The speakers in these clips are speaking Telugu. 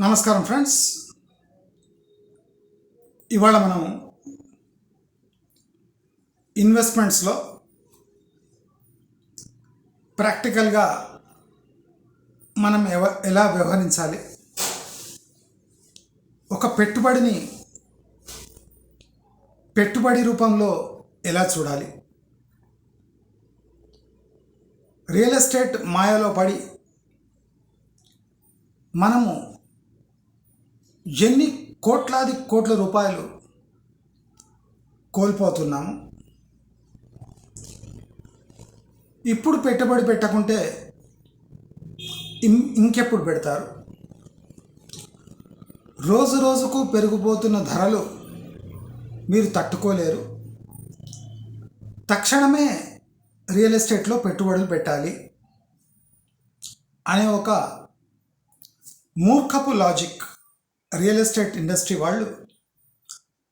నమస్కారం ఫ్రెండ్స్. ఇవాళ మనం ఇన్వెస్ట్మెంట్స్లో ప్రాక్టికల్గా మనం ఎవ ఎలా వ్యవహరించాలి? ఒక పెట్టుబడిని పెట్టుబడి రూపంలో ఎలా చూడాలి? రియల్ ఎస్టేట్ మాయలో పడి మనము ఎన్ని కోట్లాది కోట్ల రూపాయలు కోల్పోతున్నాము? ఇప్పుడు పెట్టుబడి పెట్టకుంటే ఇం- ఇంకెప్పుడు పెడతారు? రోజు రోజుకు పెరిగిపోతున్న ధరలు మీరు తట్టుకోలేరు. తక్షణమే రియల్ ఎస్టేట్లో పెట్టుబడులు పెట్టాలి అనే ఒక మూర్ఖపు లాజిక్ రియల్ ఎస్టేట్ ఇండస్ట్రీ వాళ్ళు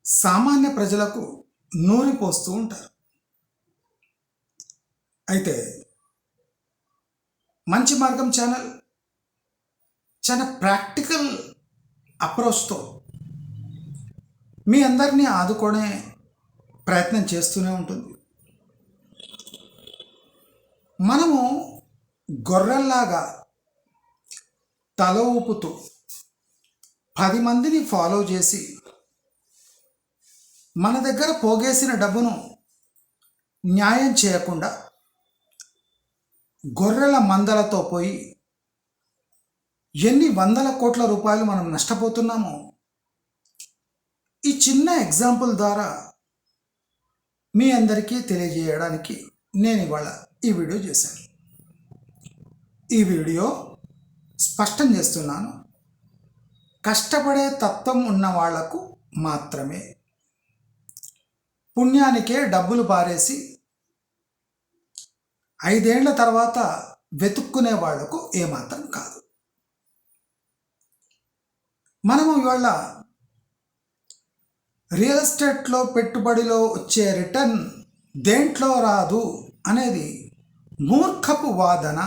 సామాన్య ప్రజలకు నూరిపోస్తూ ఉంటారు. అయితే మంచి మార్గం ఛానల్ చాలా ప్రాక్టికల్ అప్రోచ్తో మీ అందరినీ ఆదుకునే ప్రయత్నం చేస్తూనే ఉంటుంది. మనము గొర్రెల్లాగా తల ఊపుతూ పది మందిని ఫాలో చేసి మన దగ్గర పోగేసిన డబ్బును న్యాయం చేయకుండా గొర్రెల మందలతో పోయి ఎన్ని వందల కోట్ల రూపాయలు మనం నష్టపోతున్నామో. ఈ చిన్న ఎగ్జాంపుల్ ద్వారా మీ అందరికీ తెలియజేయడానికి నేను ఇవాళ ఈ వీడియో చేశాను. ఈ వీడియో స్పష్టం చేస్తున్నాను. కష్టపడే తత్వం ఉన్న వాళ్ళకు మాత్రమే. పుణ్యానికే డబ్బులు పారేసి ఐదేళ్ళ తర్వాత వెతుక్కునే వాళ్ళకు ఏమాత్రం కాదు. మనము ఇవాళ రియల్ ఎస్టేట్లో పెట్టుబడిలో వచ్చే రిటర్న్ దేంట్లో రాదు అనేది మూర్ఖపు వాదన.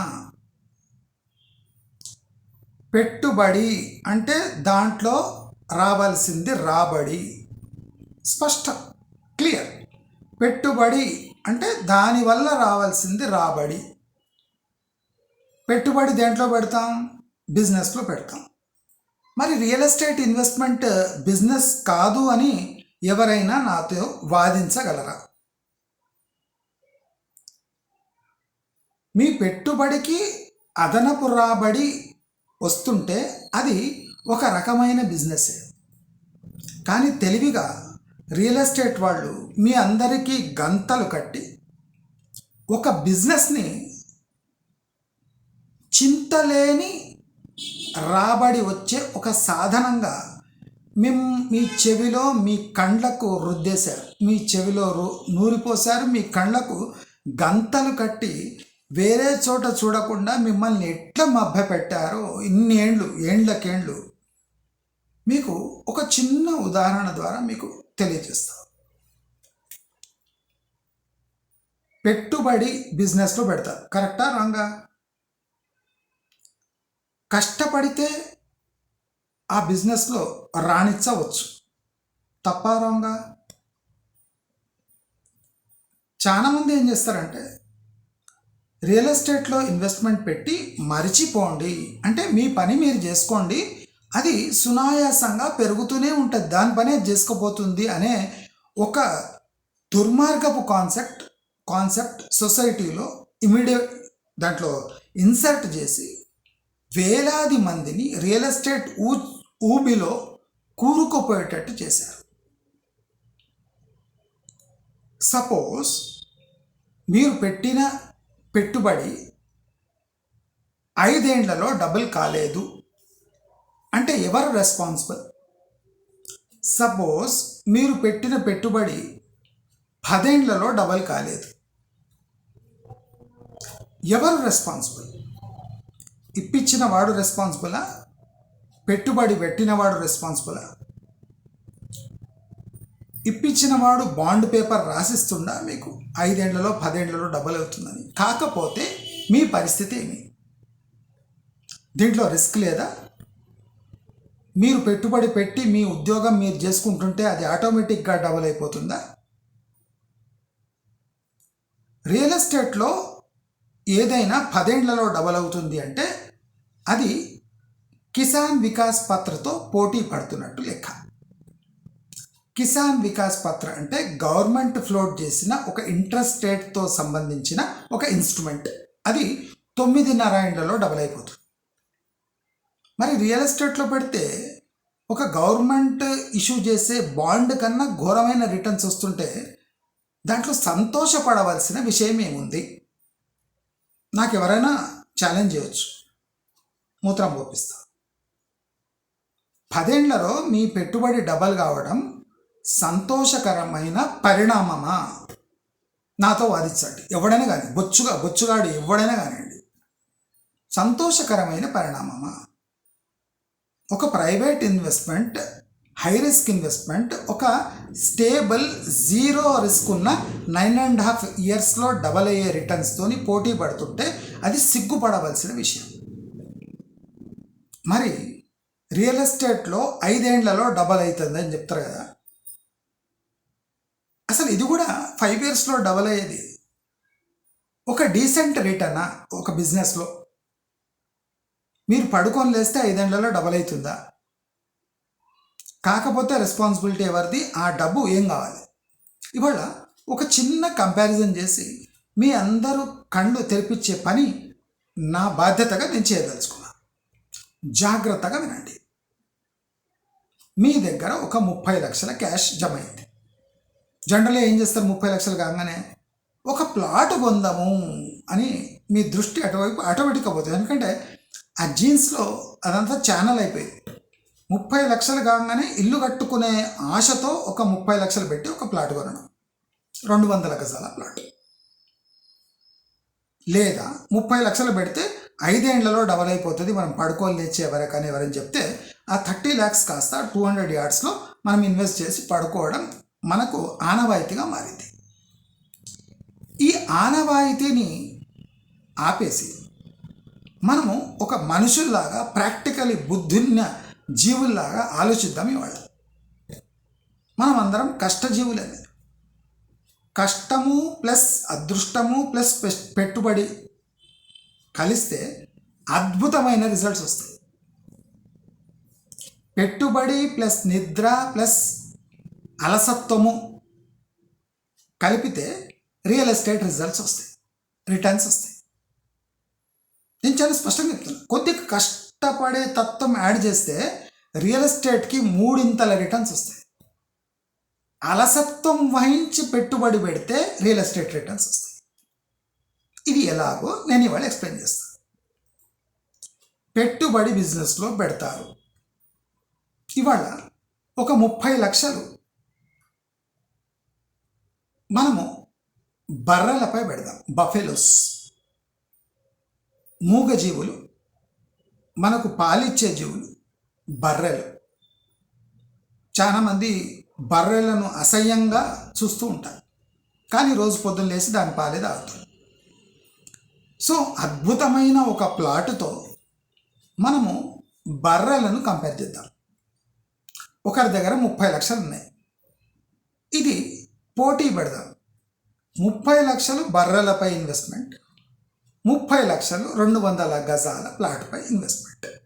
పెట్టుబడి అంటే దాంట్లో రావాల్సింది రాబడి. స్పష్టం. క్లియర్. పెట్టుబడి అంటే దానివల్ల రావాల్సింది రాబడి. పెట్టుబడి దేంట్లో పెడతాం? బిజినెస్లో పెడతాం. మరి రియల్ ఎస్టేట్ ఇన్వెస్ట్మెంట్ బిజినెస్ కాదు అని ఎవరైనా నాతో వాదించగలరా? మీ పెట్టుబడికి అదనపు రాబడి వస్తుంటే అది ఒక రకమైన బిజినెస్. కానీ తెలివిగా రియల్ ఎస్టేట్ వాళ్ళు మీ అందరికీ గంతలు కట్టి ఒక బిజినెస్ని చింతలేని రాబడి వచ్చే ఒక సాధనంగా మేము మీ చెవిలో మీ కండ్లకు రుద్దేశారు. మీ చెవిలో రు నూరిపోశారు. మీ కండ్లకు గంతలు కట్టి వేరే చోట చూడకుండా మిమ్మల్ని ఎట్లా మభ్య పెట్టారో ఇన్ని ఏండ్లు ఏండ్లకేండ్లు మీకు ఒక చిన్న ఉదాహరణ ద్వారా మీకు తెలియజేస్తాం. పెట్టుబడి బిజినెస్లో పెడతారు కరెక్టా రాంగా? కష్టపడితే ఆ బిజినెస్లో రాణించవచ్చు. తప్ప రాంగా? చాలామంది ఏం చేస్తారంటే రియల్ ఎస్టేట్లో ఇన్వెస్ట్మెంట్ పెట్టి మరిచిపోండి. అంటే మీ పని మీరు చేసుకోండి. అది సునాయాసంగా పెరుగుతూనే ఉంటుంది. దాని పని అది చేసుకోపోతుంది అనే ఒక దుర్మార్గపు కాన్సెప్ట్ కాన్సెప్ట్ సొసైటీలో ఇమీడియట్ దాంట్లో ఇన్సర్ట్ చేసి వేలాది మందిని రియల్ ఎస్టేట్ ఊ ఊబిలో కూరుకుపోయేటట్టు చేశారు. సపోజ్ మీరు పెట్టిన పెట్టుబడి ఐదేండ్లలో డబుల్ కాలేదు. అంటే ఎవరు రెస్పాన్సిబుల్ సపోజ్ మీరు పెట్టిన పెట్టుబడి పదేండ్లలో డబల్ కాలేదు. ఎవరు రెస్పాన్సిబుల్ ఇప్పించిన వాడు రెస్పాన్సిబులా పెట్టుబడి పెట్టినవాడు రెస్పాన్సిబులా ఇప్పించిన వాడు బాండ్ పేపర్ రాసిస్తుండా మీకు? ఐదేండ్లలో పదేండ్లలో డబ్బులు అవుతుందని. కాకపోతే మీ పరిస్థితి ఏమి? దీంట్లో రిస్క్ లేదా? మీరు పెట్టుబడి పెట్టి మీ ఉద్యోగం మీరు చేసుకుంటుంటే అది ఆటోమేటిక్గా డబుల్ అయిపోతుందా? రియల్ ఎస్టేట్లో ఏదైనా పదేండ్లలో డబల్ అవుతుంది అంటే అది కిసాన్ వికాస్ పత్రతో పోటీ పడుతున్నట్టు లెక్క. కిసాన్ వికాస్ పత్ర అంటే గవర్నమెంట్ ఫ్లోట్ చేసిన ఒక ఇంట్రెస్ట్ రేట్తో సంబంధించిన ఒక ఇన్స్ట్రుమెంట్. అది తొమ్మిదిన్నర ఏండ్లలో డబల్ అయిపోతుంది. మరి రియల్ ఎస్టేట్లో పెడితే ఒక గవర్నమెంట్ ఇష్యూ చేసే బాండ్ కన్నా ఘోరమైన రిటర్న్స్ వస్తుంటే దాంట్లో సంతోషపడవలసిన విషయం ఏముంది? నాకు ఎవరైనా ఛాలెంజ్ చేయొచ్చు. మూత్రం పోపిస్తా. పదేళ్ళలో మీ పెట్టుబడి డబల్ కావడం సంతోషకరమైన పరిణామమా? నాతో వాదించండి. ఎవడైనా కానీ బొచ్చుగా బొచ్చుగాడు ఎవడైనా కానివ్వండి. సంతోషకరమైన పరిణామమా? ఒక private investment high risk investment ఒక స్టేబుల్ జీరో రిస్క్ ఉన్న నైన్ అండ్ హాఫ్ ఇయర్స్లో డబల్ అయ్యే రిటర్న్స్తోని పోటీ పడుతుంటే అది సిగ్గుపడవలసిన విషయం. మరి రియల్ ఎస్టేట్లో ఐదేండ్లలో డబల్ అవుతుంది అని చెప్తారు కదా. అసలు ఇది కూడా ఫైవ్ ఇయర్స్లో డబల్ అయ్యేది. ఒక డీసెంట్ రిటర్నా ఒక బిజినెస్లో మీరు పడుకొని లేస్తే ఐదేళ్ళలో డబల్ అవుతుందా? కాకపోతే రెస్పాన్సిబిలిటీ ఎవరిది? ఆ డబ్బు ఏం కావాలి? ఇవాళ ఒక చిన్న కంపారిజన్ చేసి మీ అందరూ కళ్ళు తెరిపించే పని నా బాధ్యతగా నేను చేయదలుచుకున్నాను జాగ్రత్తగా వినండి. మీ దగ్గర ఒక ముప్పై లక్షల క్యాష్ జమ అయింది. జనరల్గా ఏం చేస్తారు? ముప్పై లక్షలు కాగానే ఒక ప్లాట్ కొందాము అని మీ దృష్టి అటువైపు ఆటోమేటిక్గా పోతుంది. ఎందుకంటే ఆ జీన్స్లో అదంతా ఛానల్ అయిపోయింది. ముప్పై లక్షలు కాగానే ఇల్లు కట్టుకునే ఆశతో ఒక ముప్పై లక్షలు పెట్టి ఒక ప్లాట్ కొనడం. రెండు వందల గజాల ప్లాట్. లేదా ముప్పై లక్షలు పెడితే ఐదేండ్లలో డబల్ అయిపోతుంది. మనం పడుకోలు లేచి ఎవరికని ఎవరని చెప్తే ఆ థర్టీ ల్యాక్స్ కాస్త టూ హండ్రెడ్ యార్డ్స్లో మనం ఇన్వెస్ట్ చేసి పడుకోవడం మనకు ఆనవాయితీగా మారింది. ఈ ఆనవాయితీని ఆపేసి మనము ఒక మనుషుల్లాగా ప్రాక్టికలీ బుద్ధున్న జీవుల్లాగా ఆలోచిద్దాం ఇవాళ. మనం అందరం కష్టజీవులమే. కష్టము ప్లస్ అదృష్టము ప్లస్ పెట్టుబడి కలిస్తే అద్భుతమైన రిజల్ట్స్ వస్తాయి. పెట్టుబడి ప్లస్ నిద్ర ప్లస్ అలసత్వము కలిపితే రియల్ ఎస్టేట్ రిజల్ట్స్ వస్తాయి. రిటర్న్స్ వస్తాయి. నేను చాలా స్పష్టంగా చెప్తాను కొద్దిగా కష్టపడే తత్వం యాడ్ చేస్తే రియల్ ఎస్టేట్కి మూడింతల రిటర్న్స్ వస్తాయి. అలసత్వం వహించి పెట్టుబడి పెడితే రియల్ ఎస్టేట్ రిటర్న్స్ వస్తాయి. ఇది ఎలాగో నేను ఇవాళ ఎక్స్ప్లెయిన్ చేస్తాను. పెట్టుబడి బిజినెస్లో పెడతారు. ఇవాళ ఒక ముప్పై లక్షలు మనము బర్రెలపై పెడదాం. బఫెలోస్. మూగజీవులు మనకు పాలిచ్చే జీవులు బర్రెలు. చాలామంది బర్రెలను అసహ్యంగా చూస్తూ ఉంటారు. కానీ రోజు పొద్దున్న లేచి దాని పాలే తాగుతుంది సో అద్భుతమైన ఒక ప్లాటుతో మనము బర్రెలను కంపేర్ చేద్దాం. ఒకరి దగ్గర ముప్పై లక్షలు ఉన్నాయి ఇది పోటీ పెడదాం. ముప్పై లక్షలు బర్రెలపై ఇన్వెస్ట్మెంట్. ముప్పై లక్షలు రెండు వందల గజాల ప్లాట్పై ఇన్వెస్ట్మెంట్.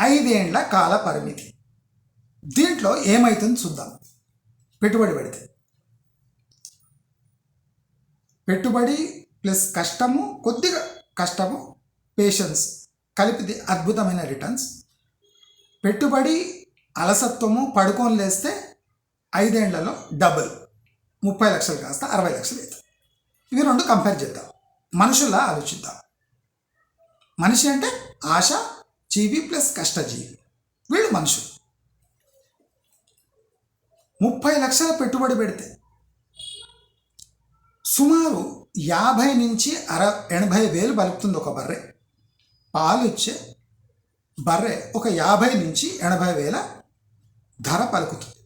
ఐదేండ్ల కాల పరిమితి. దీంట్లో ఏమవుతుంది చూద్దాం. పెట్టుబడి పెడితే. పెట్టుబడి ప్లస్ కష్టము కొద్దిగా కష్టము పేషెన్స్ కలిపితే అద్భుతమైన రిటర్న్స్. పెట్టుబడి అలసత్వము పడుకొని లేస్తే ఐదేండ్లలో డబుల్. ముప్పై లక్షలు కాస్త అరవై లక్షలు అవుతుంది ఇవి రెండు కంపేర్ చేద్దాం. మనుషుల్లా ఆలోచిద్దాం. మనిషి అంటే ఆశ జీవి ప్లస్ కష్టజీవి. వీళ్ళు మనుషులు. ముప్పై లక్షల పెట్టుబడి పెడితే సుమారు యాభై నుంచి అర ఎనభై వేలు బలుపుతుంది ఒక బర్రె. పాలు ఇచ్చే బర్రె ఒక యాభై నుంచి ఎనభై వేల ధర పలుకుతుంది.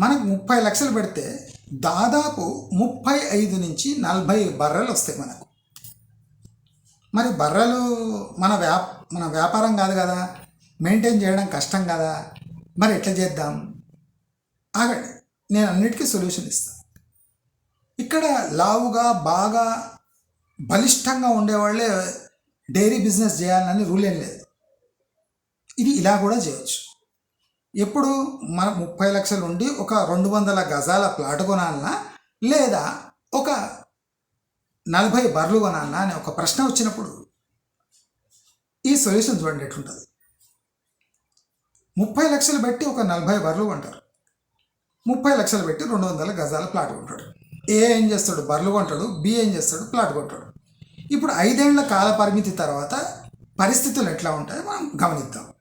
మనకు ముప్పై లక్షలు పెడితే దాదాపు ముప్పై ఐదు నుంచి నలభై బర్రెలు వస్తాయి మనకు. మరి బర్రెలు మన వ్యా మన వ్యాపారం కాదు కదా. మెయింటైన్ చేయడం కష్టం కదా. మరి ఎట్లా చేద్దాం? ఆగండి. నేను అన్నిటికీ సొల్యూషన్ ఇస్తాను ఇక్కడ లావుగా బాగా బలిష్టంగా ఉండేవాళ్ళే డైరీ బిజినెస్ చేయాలని రూల్ ఏం లేదు. ఇది ఇలా కూడా చేయొచ్చు. ఎప్పుడు మన ముప్పై లక్షలు ఉండి ఒక రెండు వందల గజాల ప్లాట్ కొనాలనా? లేదా ఒక నలభై బర్లు కొనాలనా అనే ఒక ప్రశ్న వచ్చినప్పుడు ఈ సొల్యూషన్ చూడండి ఎట్లుంటుంది. ముప్పై లక్షలు పెట్టి ఒక నలభై బర్లు కొంటారు. ముప్పై లక్షలు పెట్టి రెండు వందల గజాల ప్లాట్ కొంటాడు. ఏ ఏం చేస్తాడు? బర్లు కొంటాడు. బి ఏం చేస్తాడు? ప్లాట్ కొంటాడు. ఇప్పుడు ఐదేళ్ళ కాల పరిమితి తర్వాత పరిస్థితులు ఎట్లా ఉంటాయో మనం గమనిద్దాం.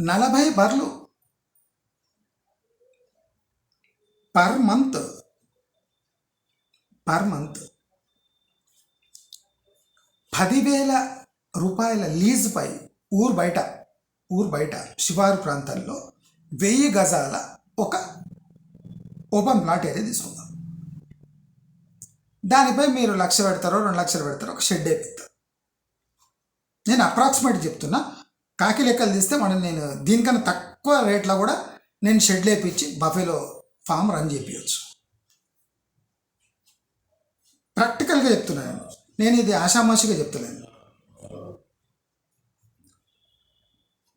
నలభై బర్లు పర్ మంత్. Per month. పదివేల రూపాయల లీజుపై ఊరు బయట ఊరు బయట శివారు ప్రాంతాల్లో వెయ్యి గజాల ఒక ఓపెన్ ప్లాట్ ఏరియా తీసుకుందాం. దానిపై మీరు లక్ష పెడతారో రెండు లక్షలు పెడతారో ఒక షెడ్ వేపిస్తారు నేను అప్రాక్సిమేట్ చెప్తున్నా కాకి లెక్కలు తీస్తే మనం నేను దీనికన్నా తక్కువ రేట్లో కూడా నేను షెడ్ లేపించి బఫేలో ఫామ్ రన్ చేపించవచ్చు ప్రాక్టికల్గా చెప్తున్నాను. నేను ఇది ఆషామాషిగా చెప్తున్నాను.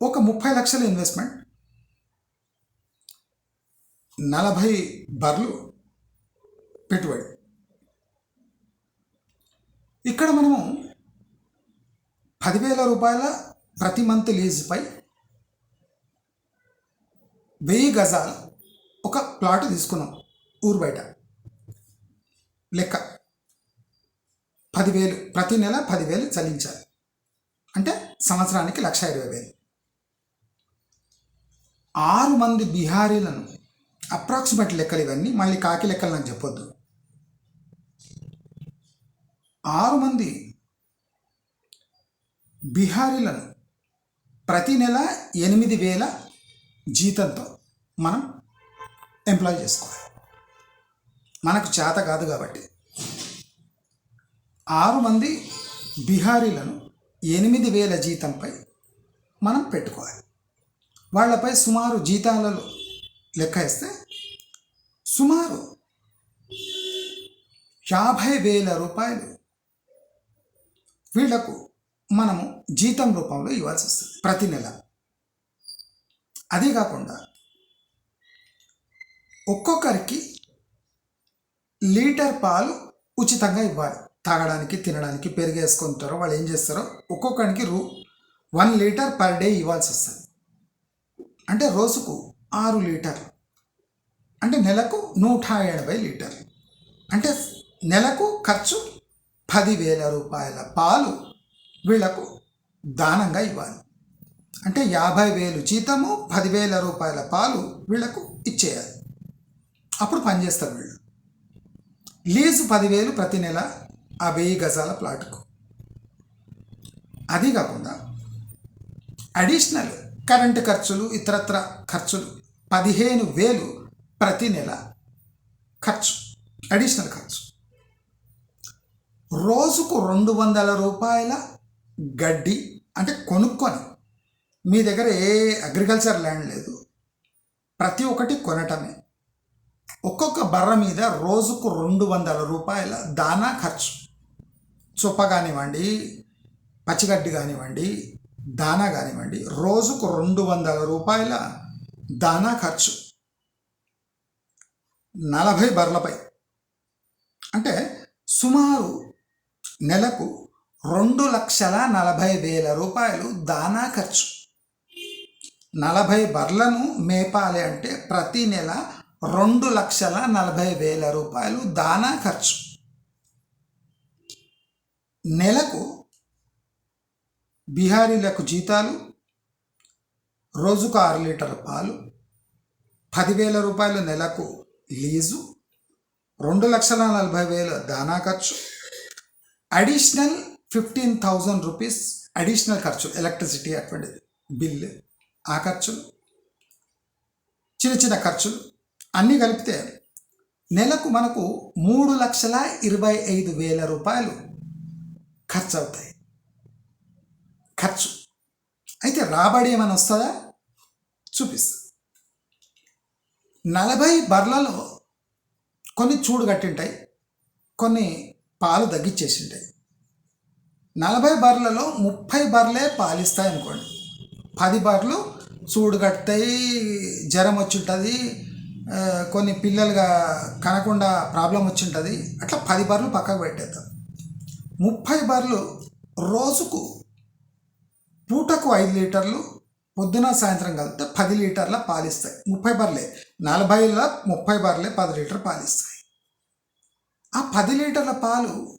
ఒక ముప్పై లక్షల ఇన్వెస్ట్మెంట్ నలభై బర్లు పెట్టుబడి. ఇక్కడ మనము పదివేల రూపాయల ప్రతి మంత్ లీజుపై వెయ్యి గజాల ఒక ప్లాట్ తీసుకున్నాం ఊరు బయట. లెక్క పదివేలు ప్రతి నెల పదివేలు చెల్లించాలి. అంటే సంవత్సరానికి లక్ష ఇరవై వేలు. ఆరు మంది బీహారీలను అప్రాక్సిమేట్ లెక్కలు ఇవన్నీ మళ్ళీ కాకి లెక్కలు నాకు చెప్పొద్దు. ఆరు మంది బీహారీలను ప్రతి నెల ఎనిమిది వేల జీతంతో మనం ఎంప్లాయ్ చేసుకోవాలి. మనకు చేత కాదు కాబట్టి. ఆరు మంది బీహారీలను ఎనిమిది వేల జీతంపై మనం పెట్టుకోవాలి. వాళ్ళపై సుమారు జీతాలలో లెక్క వేస్తే సుమారు యాభై వేల రూపాయలు వీళ్ళకు మనము జీతం రూపంలో ఇవ్వాల్సి వస్తుంది ప్రతి నెల. అదే కాకుండా ఒక్కొక్కరికి లీటర్ పాలు ఉచితంగా ఇవ్వాలి. తాగడానికి తినడానికి పెరిగేసుకుంటారో వాళ్ళు ఏం చేస్తారో ఒక్కొక్కరికి రూ వన్ లీటర్ పర్ డే ఇవ్వాల్సి వస్తుంది. అంటే రోజుకు ఆరు లీటర్. అంటే నెలకు నూట ఎనభై లీటర్. అంటే నెలకు ఖర్చు పదివేల రూపాయల పాలు వీళ్ళకు దానంగా ఇవ్వాలి. అంటే యాభై వేలు జీతము పదివేల రూపాయల పాలు వీళ్ళకు ఇచ్చేయాలి. అప్పుడు పనిచేస్తారు వీళ్ళు. లీజు పదివేలు ప్రతి నెల ఆ వెయ్యి గజాల ప్లాట్కు. అది కాకుండా అడిషనల్ కరెంటు ఖర్చులు ఇతరత్ర ఖర్చులు పదిహేను వేలు ప్రతి నెల ఖర్చు అడిషనల్ ఖర్చు. రోజుకు రెండు వందల రూపాయల గడ్డి అంటే కొనుక్కొని మీ దగ్గర ఏ అగ్రికల్చర్ ల్యాండ్ లేదు. ప్రతి ఒక్కటి కొనటమే. ఒక్కొక్క బర్ర మీద రోజుకు రెండు వందల రూపాయల దానా ఖర్చు. చొప్ప కానివ్వండి పచ్చిగడ్డి కానివ్వండి దానా కానివ్వండి రోజుకు రెండు వందల రూపాయల దానా ఖర్చు. నలభై బర్లపై అంటే సుమారు నెలకు రెండు లక్షల నలభై వేల రూపాయలు దానా ఖర్చు. నలభై బర్లను మేపాలి అంటే ప్రతి నెల రెండు లక్షల నలభై వేల రూపాయలు దానా ఖర్చు. నెలకు బీహారీలకు జీతాలు రోజుకు ఆరు లీటర్ పాలు పదివేల రూపాయలు నెలకు లీజు రెండు లక్షల నలభై వేల దానా ఖర్చు. Additional fifteen thousand rupees additional ఖర్చు ఎలక్ట్రిసిటీ అటువంటిది. బిల్లు ఆ ఖర్చులు చిన్న చిన్న ఖర్చులు అన్నీ కలిపితే నెలకు మనకు మూడు లక్షల ఇరవై ఐదు వేల రూపాయలు ఖర్చు అవుతాయి. ఖర్చు. అయితే రాబడి ఏమైనా వస్తుందా? చూపిస్తా. నలభై బర్లలో కొన్ని చూడు కట్టింటాయి కొన్ని పాలు తగ్గించేసి ఉంటాయి నలభై బర్లలో ముప్పై బర్లే పాలిస్తాయి అనుకోండి. పది బర్లు చూడు కడతాయి జ్వరం వచ్చి ఉంటుంది కొన్ని పిల్లలుగా కనకుండా ప్రాబ్లం వచ్చి ఉంటుంది అట్లా పది బర్లు పక్కకు పెట్టేద్దాం. ముప్పై బర్లు రోజుకు పూటకు ఐదు లీటర్లు పొద్దున సాయంత్రం కలిపితే పది లీటర్ల పాలిస్తాయి. ముప్పై బర్లే నలభైలో ముప్పై బర్లే పది లీటర్ పాలిస్తాయి. ఆ పది లీటర్ల పాలు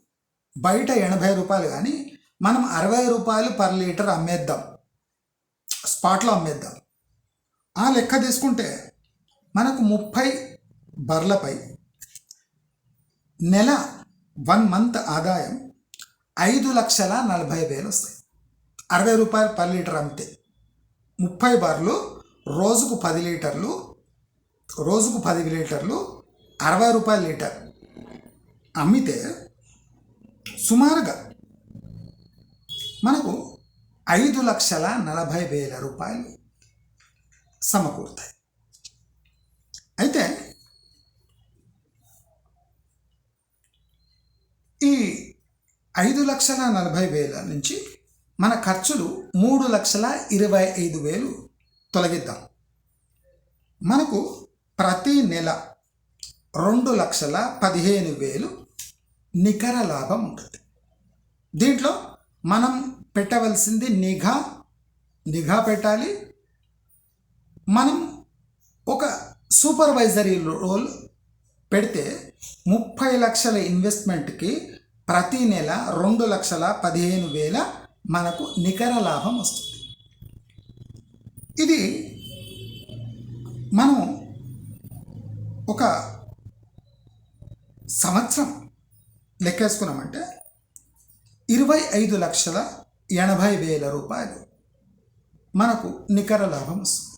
బయట ఎనభై రూపాయలు కానీ మనం అరవై రూపాయలు పర్ లీటర్ అమ్మేద్దాం. స్పాట్లో అమ్మేద్దాం. ఆ లెక్క తీసుకుంటే మనకు ముప్పై బర్లపై నెల వన్ మంత్ ఆదాయం ఐదు లక్షల నలభై వేలు వస్తాయి. అరవై రూపాయలు పర్ లీటర్ అమ్మితే ముప్పై బార్లు రోజుకు పది లీటర్లు రోజుకు పది లీటర్లు అరవై రూపాయల లీటర్. అమ్మితే సుమారుగా మనకు ఐదు లక్షల నలభై వేల రూపాయలు సమకూరుతాయి. అయితే ఈ ఐదు లక్షల నలభై వేల నుంచి మన ఖర్చులు మూడు లక్షల ఇరవై ఐదు వేలు తొలగిద్దాం. మనకు ప్రతి నెల రెండు లక్షల పదిహేను వేలు నికర లాభం ఉంటుంది. దీంట్లో మనం పెట్టవలసింది నిఘా నిఘా పెట్టాలి. మనం ఒక సూపర్వైజరీ రోల్ పెడితే ముప్పై లక్షల ఇన్వెస్ట్మెంట్కి ప్రతి నెల రెండు లక్షల పదిహేను వేల మనకు నికర లాభం వస్తుంది. ఇది మనం ఒక సంవత్సరం లెక్కేసుకున్నామంటే ఇరవై ఐదు లక్షల ఎనభై వేల రూపాయలు మనకు నికర లాభం వస్తుంది.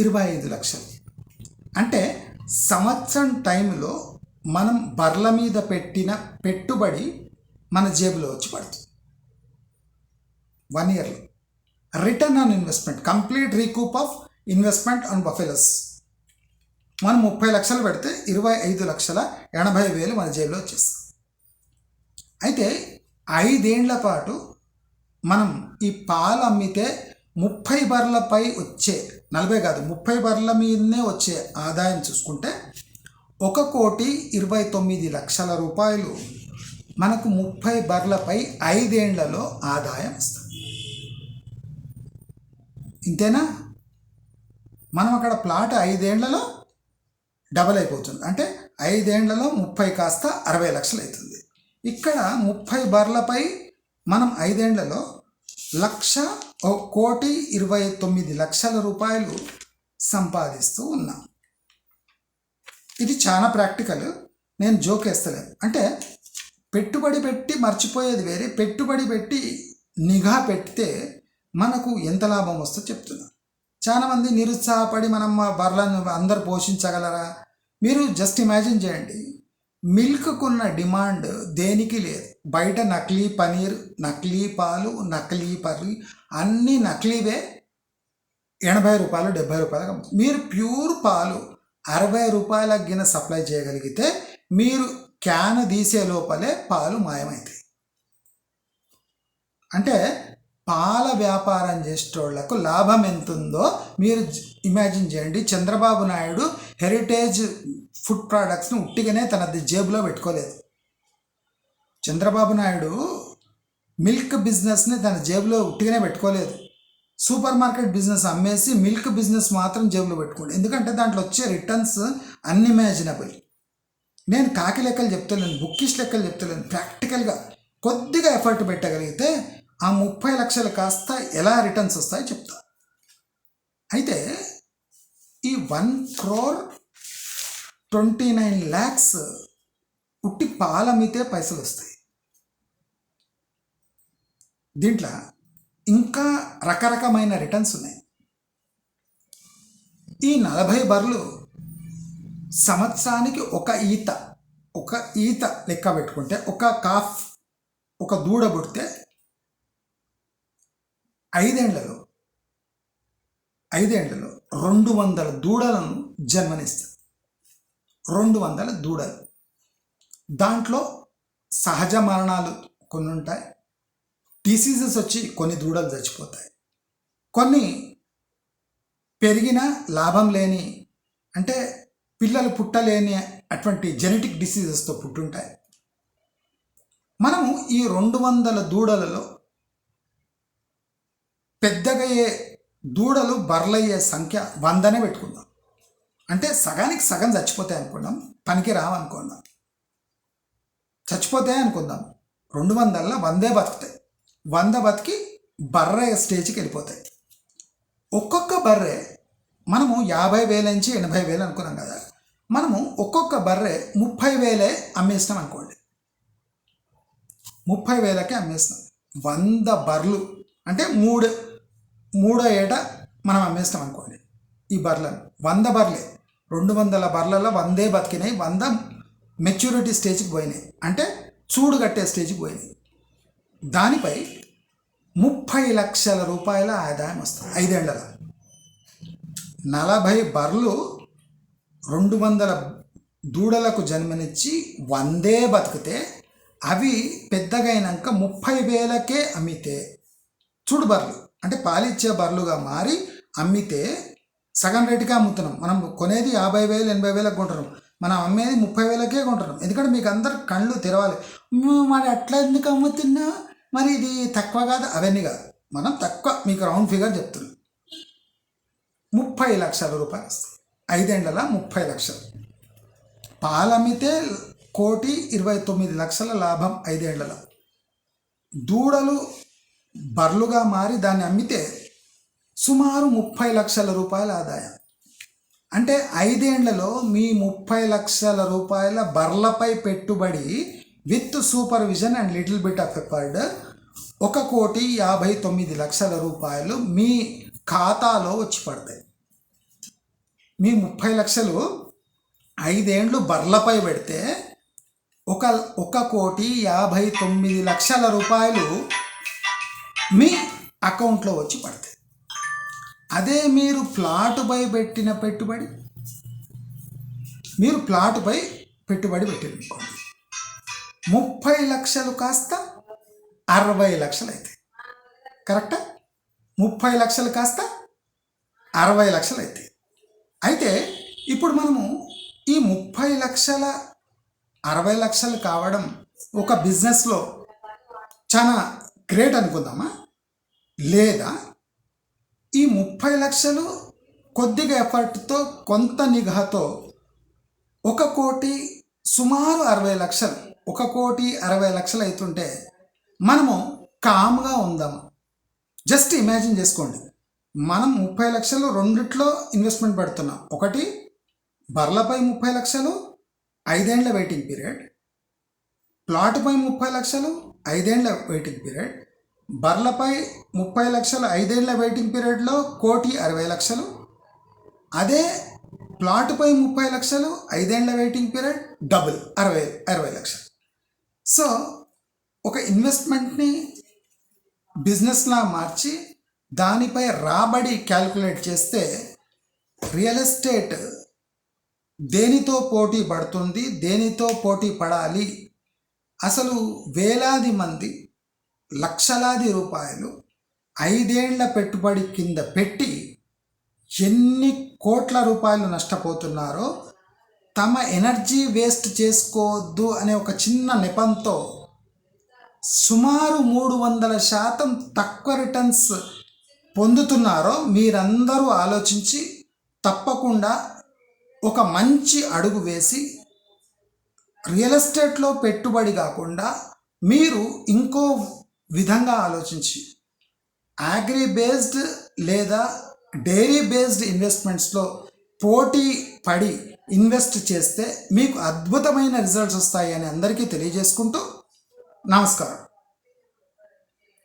ఇరవై ఐదు లక్షలు. అంటే సంవత్సరం టైంలో మనం బర్ల మీద పెట్టిన పెట్టుబడి మన జేబులో వచ్చి పడుతుంది. వన్ ఇయర్లో. Return on investment complete recoup of investment on buffaloes. మనం ముప్పై లక్షలు పెడితే ఇరవై ఐదు లక్షల ఎనభై వేలు మన జేబులో వచ్చేస్తుంది అయితే ఐదేండ్ల పాటు మనం ఈ పాలు అమ్మితే ముప్పై బర్లపై వచ్చే నలభై కాదు ముప్పై బర్ల మీదనే వచ్చే ఆదాయం చూసుకుంటే ఒక కోటి ఇరవై తొమ్మిది లక్షల రూపాయలు మనకు ముప్పై బర్లపై ఐదేండ్లలో ఆదాయం వస్తుంది. ఇంతేనా? మనం అక్కడ ప్లాట్ ఐదేండ్లలో డబల్ అయిపోతుంది. అంటే ఐదేండ్లలో ముప్పై కాస్త అరవై లక్షలు అవుతుంది. ఇక్కడ ముప్పై బర్లపై మనం ఐదేండ్లలో లక్ష ఓ కోటి ఇరవై తొమ్మిది లక్షల రూపాయలు సంపాదిస్తూ ఉన్నాం. ఇది చాలా ప్రాక్టికల్. నేను జోక్ వేస్తలేను. అంటే పెట్టుబడి పెట్టి మర్చిపోయేది వేరే పెట్టుబడి పెట్టి నిఘా పెడితే మనకు ఎంత లాభం వస్తుందో చెప్తున్నా. చాలామంది నిరుత్సాహపడి మనం మా బర్లను అందరు పోషించగలరా? మీరు జస్ట్ ఇమాజిన్ చేయండి. మిల్క్కున్న డిమాండ్ దేనికి లేదు. బయట నకిలీ పనీర్ నకిలీ పాలు నకిలీ పర్రి అన్నీ నకిలీవే. ఎనభై రూపాయలు డెబ్బై రూపాయలు మీరు ప్యూర్ పాలు అరవై రూపాయల గిన సప్లై చేయగలిగితే మీరు క్యాన్ తీసే లోపలే పాలు మాయమవుతాయి అంటే పాల వ్యాపారం చేసేటోళ్ళకు లాభం ఎంతుందో మీరు ఇమాజిన్ చేయండి. చంద్రబాబు నాయుడు హెరిటేజ్ ఫుడ్ ప్రోడక్ట్స్ని ఉట్టిగానే తన జేబులో పెట్టుకోలేదు. చంద్రబాబు నాయుడు మిల్క్ బిజినెస్ని తన జేబులో ఉట్టిగానే పెట్టుకోలేదు. సూపర్ మార్కెట్ బిజినెస్ అమ్మేసి మిల్క్ బిజినెస్ మాత్రం జేబులో పెట్టుకోండి ఎందుకంటే దాంట్లో వచ్చే రిటర్న్స్ అన్ఇమాజినబుల్ నేను కాకి లెక్కలు చెప్తలేను బుక్కిష్ లెక్కలు చెప్తలేను ప్రాక్టికల్గా కొద్దిగా ఎఫర్ట్ పెట్టగలిగితే ఆ ముప్పై లక్షలు కాస్త ఎలా రిటర్న్స్ వస్తాయో చెప్తా. అయితే ఈ one crore twenty nine lakhs ఉట్టి పాలమ్మితే పైసలు వస్తాయి. దీంట్లో ఇంకా రకరకమైన రిటర్న్స్ ఉన్నాయి. ఈ నలభై బర్లు సంవత్సరానికి ఒక ఈత ఒక ఈత లెక్క పెట్టుకుంటే ఒక కాఫ్ ఒక దూడ పుడితే ఐదేళ్ళలో ఐదేళ్ళలో రెండు వందల దూడలను జన్మనిస్తుంది. రెండు వందల దూడలు. దాంట్లో సహజ మరణాలు కొన్ని ఉంటాయి. డిసీజెస్ వచ్చి కొన్ని దూడలు చచ్చిపోతాయి. కొన్ని పెరిగిన లాభం లేని అంటే పిల్లలు పుట్టలేని అటువంటి జెనెటిక్ డిసీజెస్తో పుట్టుంటాయి. మనము ఈ రెండు వందల దూడలలో పెద్దగయ్యే దూడలు బర్లయ్యే సంఖ్య వందనే పెట్టుకుందాం అంటే సగానికి సగం చచ్చిపోతాయి అనుకుందాం పనికి రావనుకుందాం చచ్చిపోతాయి అనుకుందాం. రెండు వందల వందే బతుకుతాయి. వంద బతికి బర్రె స్టేజ్కి వెళ్ళిపోతాయి. ఒక్కొక్క బర్రె మనము యాభై వేల నుంచి ఎనభై వేలు అనుకున్నాం కదా. మనము ఒక్కొక్క బర్రె ముప్పై వేలే అమ్మేసినాం అనుకోండి. ముప్పై వేలకే అమ్మేసినాం. వంద బర్లు అంటే మూడు మూడో ఏట మనం అమ్మేస్తాం అనుకోండి. ఈ బర్లను వంద బర్లే రెండు వందల బర్లలో వందే బతికినాయి. వంద మెచ్యూరిటీ స్టేజ్కి పోయినాయి. అంటే చూడు కట్టే స్టేజ్కి పోయినాయి. దానిపై ముప్పై లక్షల రూపాయల ఆదాయం వస్తుంది. ఐదేళ్ళలో. నలభై బర్లు రెండు వందల దూడలకు జన్మనిచ్చి వందే బతికితే అవి పెద్దగైనాక ముప్పై వేలకే అమ్మితే. చూడు బర్రెలు. అంటే పాలిచ్చే బర్లుగా మారి అమ్మితే సగం రేటుకే అమ్ముతున్నాం. మనం కొనేది యాభై వేలు ఎనభై వేలకు కొంటున్నాం. మనం అమ్మేది ముప్పై వేలకే కొంటున్నాం. ఎందుకంటే మీకు అందరు కళ్ళు తెరవాలి. మరి అట్లా ఎందుకు అమ్ముతున్నా? మరి ఇది తక్కువ కాదు అవన్నీ కాదు. మనం తక్కువ మీకు రౌండ్ ఫిగర్ చెప్తున్నాం. ముప్పై లక్షల రూపాయలు వస్తాయి. ఐదేళ్ళ ముప్పై లక్షలు. పాలమ్మితే కోటి ఇరవై తొమ్మిది లక్షల లాభం ఐదేళ్ళలో దూడలు బర్లుగా మారి దాన్ని అమ్మితే సుమారు ముప్పై లక్షల రూపాయల ఆదాయం. అంటే ఐదేండ్లలో మీ ముప్పై లక్షల రూపాయల బర్లపై పెట్టుబడి with supervision and little bit of effort ఒక కోటి యాభై తొమ్మిది లక్షల రూపాయలు మీ ఖాతాలో వచ్చి పడతాయి. మీ ముప్పై లక్షలు ఐదేండ్లు బర్లపై పెడితే ఒక ఒక కోటి యాభై తొమ్మిది లక్షల రూపాయలు మీ అకౌంట్లో వచ్చి పడతాయి అదే మీరు ప్లాటుపై పెట్టిన పెట్టుబడి మీరు ప్లాటుపై పెట్టుబడి పెట్టారనుకోండి ముప్పై లక్షలు కాస్త అరవై లక్షలు అవుతాయి కరెక్టా? ముప్పై లక్షలు కాస్త అరవై లక్షలు అవుతాయి అయితే ఇప్పుడు మనము ఈ ముప్పై లక్షల అరవై లక్షలు కావడం ఒక బిజినెస్లో చాలా గ్రేట్ అనుకుందామా? లేదా ఈ ముప్పై లక్షలు కొద్దిగా ఎఫర్ట్తో కొంత నిఘాతో ఒక కోటి సుమారు అరవై లక్షలు ఒక కోటి అరవై లక్షలు అవుతుంటే మనము కామ్గా ఉందాము. జస్ట్ ఇమాజిన్ చేసుకోండి. మనం ముప్పై లక్షలు రెండిట్లో ఇన్వెస్ట్మెంట్ పెడుతున్నాం. ఒకటి బర్లపై ముప్పై లక్షలు ఐదేండ్ల వెయిటింగ్ పీరియడ్ ప్లాట్పై ముప్పై లక్షలు ఐదేండ్ల వెయిటింగ్ పీరియడ్ బర్లపై ముప్పై లక్షలు ఐదేళ్ళ వెయిటింగ్ పీరియడ్లో కోటి అరవై లక్షలు. అదే ప్లాట్పై ముప్పై లక్షలు ఐదేళ్ళ వెయిటింగ్ పీరియడ్ డబుల్ అరవై అరవై లక్షలు. సో ఒక ఇన్వెస్ట్మెంట్ని బిజినెస్లా మార్చి దానిపై రాబడి క్యాల్కులేట్ చేస్తే రియల్ ఎస్టేట్ దేనితో పోటీ పడుతుంది దేనితో పోటీ పడాలి? అసలు వేలాది మంది లక్షలాది రూపాయలు ఐదేళ్ళ పెట్టుబడి కింద పెట్టి ఎన్ని కోట్ల రూపాయలు నష్టపోతున్నారో తమ ఎనర్జీ వేస్ట్ చేసుకోవద్దు అనే ఒక చిన్న నెపంతో సుమారు మూడు వందల శాతం తక్కువ రిటర్న్స్ పొందుతున్నారో మీరందరూ ఆలోచించి తప్పకుండా ఒక మంచి అడుగు వేసి రియల్ ఎస్టేట్లో పెట్టుబడి కాకుండా మీరు ఇంకో విధంగా ఆలోచించి అగ్రి బేస్డ్ లేదా డైరీ బేస్డ్ ఇన్వెస్ట్మెంట్స్లో పోటీ పడి ఇన్వెస్ట్ చేస్తే మీకు అద్భుతమైన రిజల్ట్స్ వస్తాయి అని అందరికీ తెలియజేసుకుంటూ నమస్కారం.